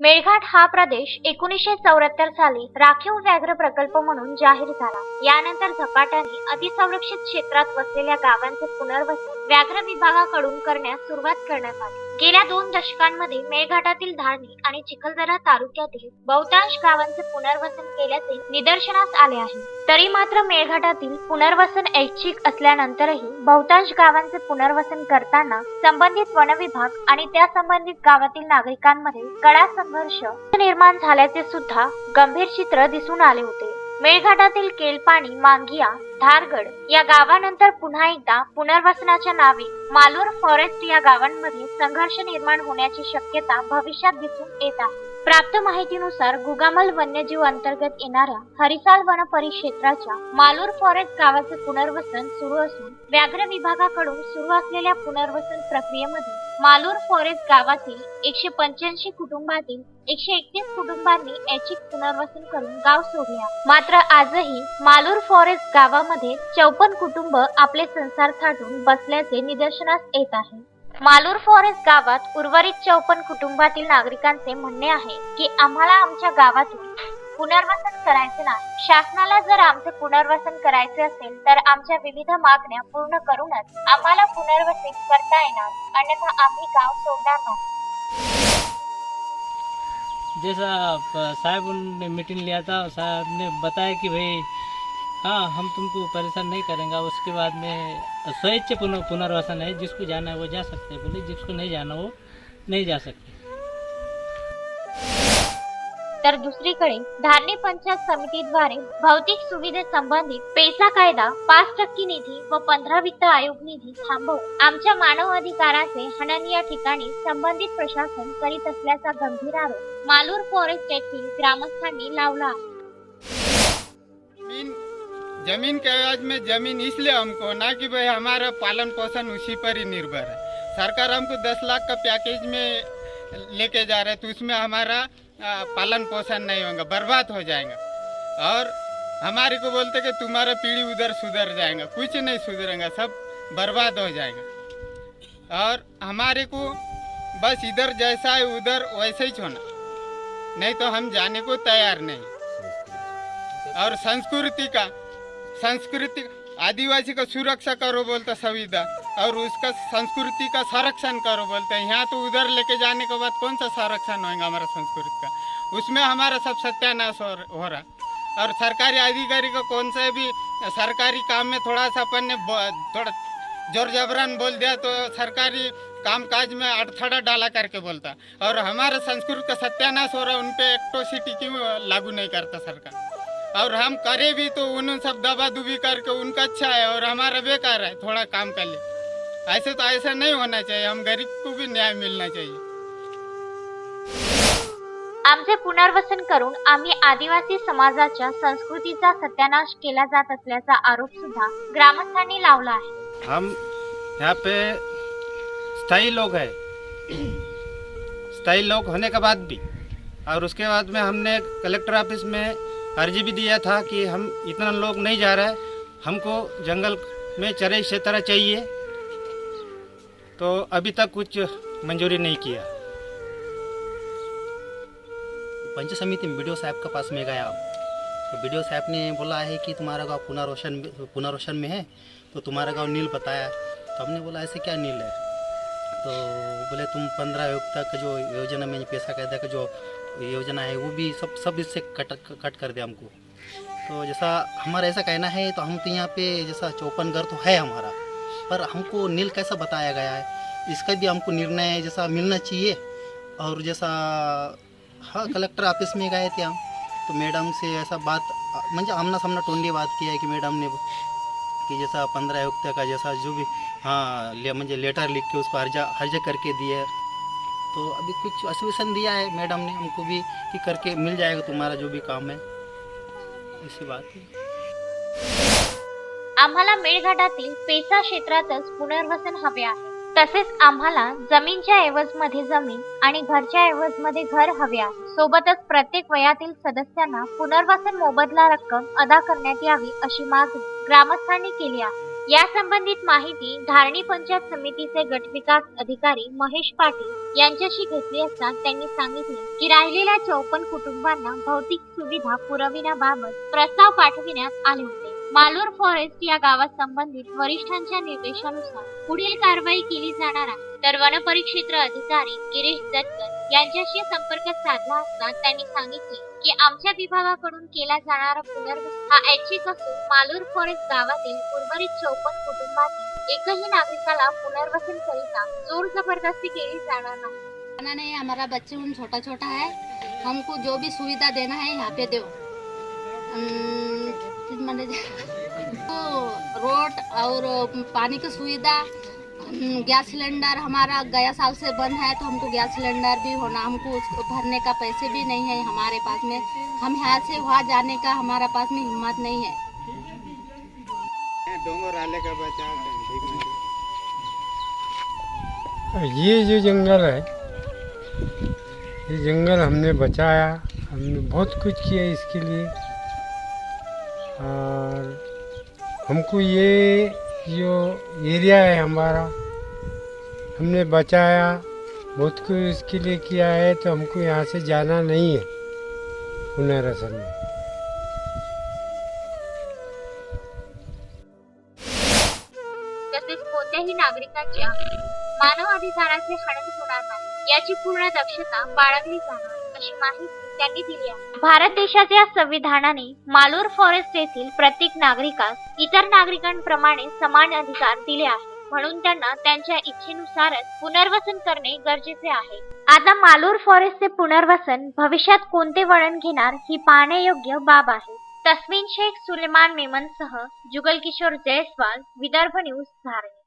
मेळघाट हा प्रदेश एकोणीसशे चौऱ्याहत्तर साली राखीव व्याघ्र प्रकल्प म्हणून जाहीर झाला. यानंतर झपाट्याने अतिसंरक्षित क्षेत्रात वसलेल्या गावांचे पुनर्वसन व्याघ्र विभागाकडून करण्यास सुरुवात करण्यात आली. गेल्या दोन दशकांमध्ये मेळघाटातील धारणी आणि चिखलदरा तालुक्यातील बहुतांश गावांचे पुनर्वसन केल्याचे निदर्शनास आले आहे. तरी मात्र मेळघाटातील पुनर्वसन ऐच्छिक असल्यानंतरही बहुतांश गावांचे पुनर्वसन करताना संबंधित वनविभाग आणि त्या संबंधित गावातील नागरिकांमध्ये कडा संघर्ष निर्माण झाल्याचे सुद्धा गंभीर चित्र दिसून आले होते. मेळघाटातील केलपाणी मांगिया धारगड या गावानंतर पुन्हा एकदा पुनर्वसनाच्या नावे मालूर फॉरेस्ट या गावांमध्ये संघर्ष निर्माण होण्याची शक्यता भविष्यात दिसून येत आहे. प्राप्त माहितीनुसार गुगामल वन्यजीव अंतर्गत येणाऱ्या हरिसाल वन परिक्षेत्राच्या मालूर फॉरेस्ट गावाचे पुनर्वसन सुरू असून व्याघ्र विभागाकडून सुरू असलेल्या पुनर्वसन प्रक्रियेमध्ये मालूर फॉरेस्ट गावातील एकशे पंच्याऐंशी कुटुंबातील एकशे एकतीस कुटुंबांनी ऐच्छिक पुनर्वसन करून गाव सोडले मात्र आजही मालूर फॉरेस्ट गावामध्ये चौपन्न कुटुंब आपले संसार थाटून बसल्याचे निदर्शनास येत आहे. मालूर फॉरेस्ट गावात उर्वरित चौपन्न कुटुंबातील नागरिकांचे म्हणणे आहे की आम्हाला आमच्या गावातून पुनर्वसन करायचे नाही. शासनाला जर आमचे पुनर्वसन करायचे असेल तर आमच्या विविध मागण्या पूर्ण करूनच आम्हाला पुनर्वसित करता येणार अन्यथा आम्ही गाव सोडणार नाही. जैसा प- साहब ने मीटिंग लिया था साहब ने बताया कि भाई हाँ हम तुमको परेशान नहीं करेंगे उसके बाद में स्वेच्छ पुनः पुनर्वासन है जिसको जाना है वो जा सकते हैं बोले जिसको नहीं जाना वो नहीं जा सकते। तर दुसरीकडे धारणी पंचायत समितीद्वारे भौतिक सुविधेसंबंधित पैसा कायदा पाच टक्के निधी व पंधरा वित्त आयोग निधी थांबवून आमच्या मानव अधिकाराचे हनन या ठिकाणी संबंधित प्रशासन करीत असल्याचा गंभीर आरोप मालूर फॉरेस्ट येथील ग्रामस्थांनी लावला आहे. ज़मीन के एवज में ज़मीन इसलिए हमको ना कि भाई हमारा पालन पोषण उसी पर ही निर्भर है। सरकार हमको दस लाख का पैकेज में लेके जा रहे तो उसमें हमारा पालन पोषण नहीं होगा, बर्बाद हो जाएगा। और हमारे को बोलते कि तुम्हारा पीढ़ी उधर सुधर जाएगा, कुछ नहीं सुधरेगा, सब बर्बाद हो जाएगा। और हमारे को बस इधर जैसा है, उधर वैसे ही छोड़ना। नहीं तो हम जाने को तैयार नहीं। और संस्कृति का संस्कृति आदिवासी का सुरक्षा करो बोलता संविधान और उसका संस्कृति का संरक्षण करो बोलते। हैं यहाँ तो उधर लेके जाने के बाद कौन सा संरक्षण होगा हमारा संस्कृति का उसमें हमारा सब सत्यानाश हो, हो रहा। और सरकारी अधिकारी को कौन सा भी सरकारी काम में थोड़ा सा अपन ने थोड़ा ज़ोर जबरन बोल दिया तो सरकारी काम काज में अड़थड़ा डाला करके बोलता। और हमारे संस्कृत का सत्यानाश हो रहा उन पे एक्टोसिटी क्यों लागू नहीं करता सरकार। और हम करे भी तो उन सब दबा दुबी करके उनका अच्छा है और हमारा बेकार है थोड़ा काम कर ले। ऐसे तो ऐसा नहीं होना चाहिए हम गरीब को भी न्याय मिलना चाहिए। आमचे पुनर्वसन करून आम्ही आदिवासी समाजाच्या संस्कृतीचा सत्यानाश केला जात असल्याचा आरोप सुद्धा ग्रामस्थांनी लावला आहे. हम यहाँ पे स्थायी लोग हैं। स्थायी लोग होने के बाद भी और उसके बाद में हमने कलेक्टर ऑफिस में अर्जी भी दिया था कि हम इतना लोग नहीं जा रहे, हमको जंगल में चरे क्षेत्र चाहिए। तो अभी तक कुछ मंजूरी नहीं किया। पंच समिति में बी साहब के पास में गया। तो बी साहब ने बोला है कि तुम्हारा गाँव पुनर्वसन पुनर्वसन में है तो तुम्हारा गाँव नील बताया। तो हमने बोला, ऐसे क्या नील है? तो बोले, तुम पंद्रह योग तक जो योजना में पैसा कायदा का जो योजना है, वो भी सब सब इससे कट कट कर दिया हमको। तो जैसा हमारा ऐसा कहना है तो हम तो यहाँ पे जैसा चौपन घर तो है हमारा, पर हमको नील कैसा बताया गया है? इसका भी हमको निर्णय जैसा मिलना चाहिए, और जैसा हाँ कलेक्टर ऑफ़िस में गए थे हम तो मैडम से ऐसा बात, म्हणजे आमना सामना टोंडी बात किया है कि मैडम ने कि जैसा पंद्रह आयुक्त का जैसा जो भी हाँ ले, म्हणजे लेटर लिख के उसको हर्जा हर्जा करके दिए। तो अभी कुछ आश्वासन दिया है मैडम ने हमको भी कि करके मिल जाएगा तुम्हारा जो भी काम है। ऐसी बात है। आम्हाला मेळघाटातील पेसा क्षेत्रातच पुनर्वसन हवे आहे. तसेच आम्हाला जमीनच्या ऐवजमध्ये जमीन आणि घरच्या ऐवजमध्ये घर हवे आहे. सोबतच प्रत्येक वयातील सदस्यांना पुनर्वसन मोबदला रक्कम अदा करण्यात यावी अशी मागणी ग्रामस्थांनी केली आहे. या संबंधित माहिती धारणी पंचायत समितीचे गटविकास अधिकारी महेश पाटील यांच्याशी घेतली असता त्यांनी सांगितले की राहिलेल्या चौपन्न कुटुंबांना भौतिक सुविधा पुरविण्याबाबत प्रस्ताव पाठविण्यात आले होते. मालूर फॉरेस्ट या गावात संबंधित वरिष्ठांच्या निर्देशानुसार पुढील कारवाई केली जाणार आहे. तर वनपरिक्षेत्र अधिकारी गिरीश दत्तकर यांच्याशी संपर्क साधला असता त्यांनी सांगितले की आमच्या विभागाकडून केला जाणारा पुनर्वसन हा ऐच्छिक असून मालूर फॉरेस्ट गावातील उर्वरित चौपन्न कुटुंबातील एकही नागरिकाला पुनर्वसन करिता जोर जबरदस्ती केली जाणार नाही. नहीं हमारा बच्चे उन छोटा छोटा है हमको जो भी सुविधा देना है यहाँ पे दो मैंने तो रोड और पानी की सुविधा गैस सिलेंडर हमारा गया साल से बंद है तो हमको गैस सिलेंडर भी होना हमको उसको भरने का पैसे भी नहीं है हमारे पास में। हम यहाँ से वहाँ जाने का हमारा पास में हिम्मत नहीं है। डोंगर आले का बचाव ये जो जंगल है ये जंगल हमने बचाया हमने बहुत कुछ किया इसके लिए। और हमको ये जो एरिया है हमारा, हमने बचाया, बहुत कुछ इसके लिए किया है तो हमको यहाँ से जाना नहीं है पुनर्वसन में। तसेच कोणत्याही नागरिकांच्या मानव अधिकाराचे हनन होणार नाही, याची पूर्ण दक्षता बाळगली जाणार अशी माहिती त्यांनी दिली आहे. भारत देशाच्या संविधानाने मालूर फॉरेस्ट येथील प्रत्येक नागरिकास इतर नागरिकांप्रमाणे समान अधिकार दिले आहेत. म्हणून त्यांना त्यांच्या इच्छेनुसारच पुनर्वसन करणे गरजेचे आहे. आता मालूर फॉरेस्टचे पुनर्वसन भविष्यात कोणते वळण घेणार ही पाहण्यायोग्य बाब आहे. तस्मिन शेख सुलेमान मेमनसह जुगल किशोर जयस्वाल विदर्भ न्यूज धारणी.